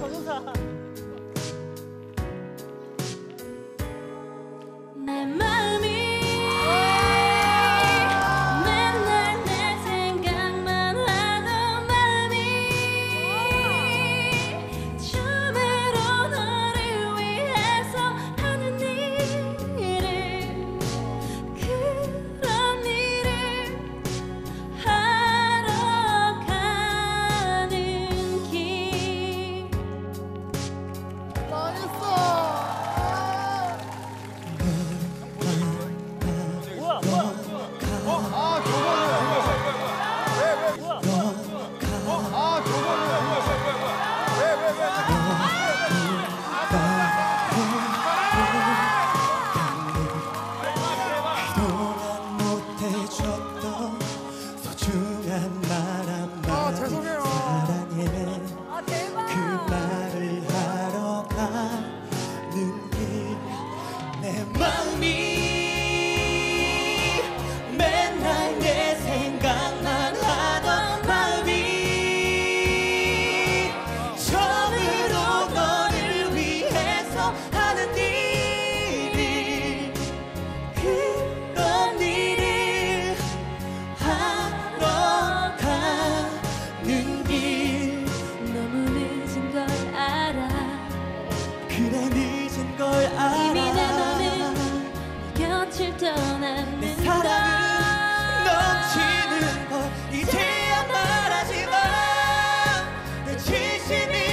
정사. 그동안 못해줬던 소중한 말 한마디 아, 사랑해. 아그 말을 하러 가는 길 내 마음이 그래 늦은 걸 알아 이미 내 맘은 곁을 떠나는 내 사랑은 넘치는 걸 이제야 말하지 마내 진심이